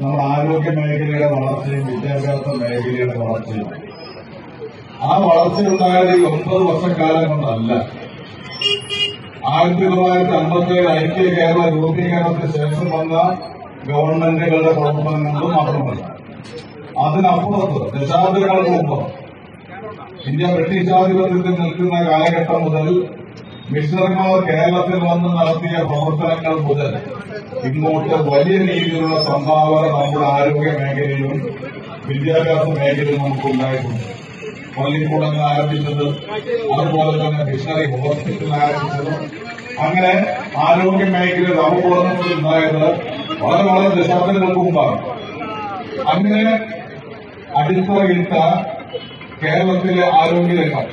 നമ്മുടെ ആരോഗ്യ മേഖലയുടെ വളർച്ചയും വിദ്യാഭ്യാസ മേഖലയുടെ വളർച്ചയും. ആ വളർച്ചയുണ്ടായത് ഈ ഒമ്പത് വർഷക്കാലം കൊണ്ടല്ല. ആയിരത്തി തൊള്ളായിരത്തി അമ്പത്തേഴ് ഐക്യ കേരള രൂപീകരണത്തിന് ശേഷം വന്ന ഗവൺമെന്റുകളുടെ പ്രവർത്തനങ്ങൾ മാത്രമല്ല അതിനപ്പുറത്ത് ദശാബ്ദങ്ങൾക്ക് മുമ്പ് ഇന്ത്യ ബ്രിട്ടീഷ് ആധിപത്യത്തിൽ നിൽക്കുന്ന കാലഘട്ടം മുതൽ മിഷണറിമാർ കേരളത്തിൽ വന്ന് നടത്തിയ പ്രവർത്തനങ്ങൾ മുതൽ ഇങ്ങോട്ട് വലിയ രീതിയിലുള്ള സംഭാവന നമ്മുടെ ആരോഗ്യ മേഖലയിലും വിദ്യാഭ്യാസ മേഖലയിലും നമുക്ക് ഉണ്ടായിട്ടുണ്ട് പള്ളിക്കൂടങ്ങൾ ആരംഭിച്ചത് അതുപോലെ തന്നെ മിഷണറി ഹോസ്പിറ്റൽ ആരംഭിച്ചത്. അങ്ങനെ ആരോഗ്യ മേഖലയിൽ അവബോധങ്ങൾ ഉണ്ടായത് വളരെ വളരെ ദശാബ്ദങ്ങൾക്ക് മുമ്പാണ്. അങ്ങനെ അടിത്തറയിട്ട കേരളത്തിലെ ആരോഗ്യരംഗം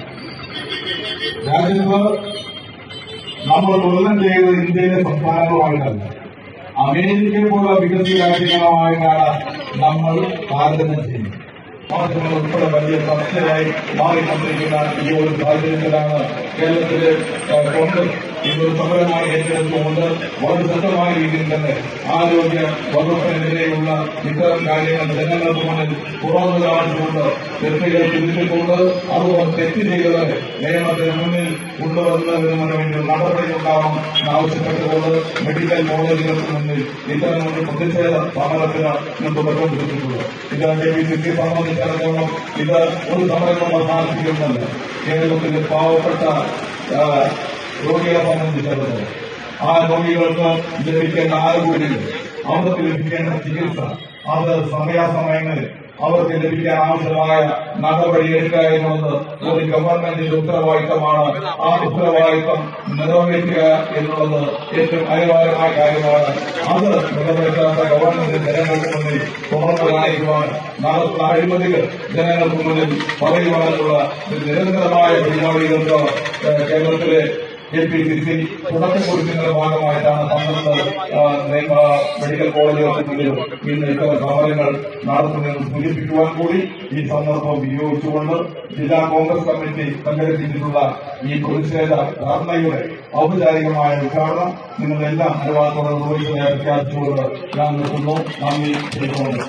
രാജ്യത്ത് നമ്മൾ തുലനം ചെയ്ത് ഇന്ത്യയിലെ സംസ്ഥാനങ്ങളുമായിട്ടല്ല. അമേരിക്കയെ പോലുള്ള വികസിത രാജ്യങ്ങളുമായിട്ടാണ് നമ്മൾ താരതമ്യം ചെയ്യുന്നത്. മാധ്യമങ്ങൾ ഉൾപ്പെടെ വലിയ ചർച്ചയായി മാറിക്കൊണ്ടിരിക്കുന്ന ഈ ഒരു സാഹചര്യത്തിലാണ് കേരളത്തിലെ കോൺഗ്രസ് ഇതൊരു സമരമായി ഏറ്റെടുത്തുകൊണ്ട് വളരെ ശക്തമായ രീതിയിൽ തന്നെ ആരോഗ്യ വകുപ്പിനെതിരെയുള്ള ഇത്തരം കാര്യങ്ങൾ ജനങ്ങൾക്ക് മുന്നിൽ തുറന്നു കാണിച്ചുകൊണ്ട് തെറ്റുകൾ തിരുത്തിക്കൊണ്ട് അതുപോലെ തെറ്റ് ചെയ്തത് നിയമത്തിന് മുന്നിൽ കൊണ്ടുവരുന്നതിന് വേണ്ടി നടപടി ഉണ്ടാവണം ആവശ്യപ്പെട്ടുകൊണ്ട് മെഡിക്കൽ കോളേജുകൾക്ക് മുന്നിൽ ഇത്തരം ഒരു പ്രതിഷേധ സമരത്തിന് ഇന്ന് തുടക്കം ഇത് ഒരു സമരം കൊണ്ട് അവസാനിപ്പിക്കുന്നില്ല കേരളത്തിലെ പാവപ്പെട്ട രോഗികളെ സംബന്ധിച്ചിടത്തോളം ആ രോഗികൾക്ക് ലഭിക്കേണ്ട ആനുകൂല്യങ്ങൾ അവർക്ക് ലഭിക്കേണ്ട ചികിത്സ അത് സമയാസമയങ്ങളിൽ അവർക്ക് ലഭിക്കാൻ ആവശ്യമായ നടപടി എടുക്കുക എന്നുള്ളത് ഒരു ഗവൺമെന്റിന്റെ ഉത്തരവാദിത്തമാണ്. ആ ഉത്തരവാദിത്തം നിറവേറ്റുക എന്നുള്ളത് ഏറ്റവും അനിവാര്യമായ കാര്യമാണ്. അത് നിറവേറ്റാത്ത ഗവൺമെന്റ് ജനങ്ങൾക്ക് മുന്നിൽ തുറന്നു കാണിക്കുവാൻ നടത്തുന്ന അഴിമതികൾ ജനങ്ങൾക്ക് മുന്നിൽ പറയുവാനുള്ള നിരന്തരമായ പരിപാടികൾക്ക് കേരളത്തിലെ കെ പി സി തുടക്കം കുറിക്കുന്നതിന്റെ ഭാഗമായിട്ടാണ് പന്ത്രണ്ട് മെഡിക്കൽ മുന്നിൽ ഇന്ന് ഇത്തരം സമരങ്ങൾ നടത്തുന്നതെന്ന് സൂചിപ്പിക്കുവാൻ കൂടി ഈ സന്ദർഭം വിനിയോഗിച്ചുകൊണ്ട് ജില്ലാ കോൺഗ്രസ് കമ്മിറ്റി സംഘടിപ്പിച്ചിട്ടുള്ള ഈ പ്രതിഷേധ ധർണയുടെ ഔപചാരികമായ ഉദ്ഘാടനം നിങ്ങളെല്ലാം അനുവാദത്തോടെ നിർവഹിക്കുന്നതായി പ്രഖ്യാപിച്ചുകൊണ്ട് ഞാൻ നിർത്തുന്നു. നന്ദി. ചെയ്തുകൊണ്ട്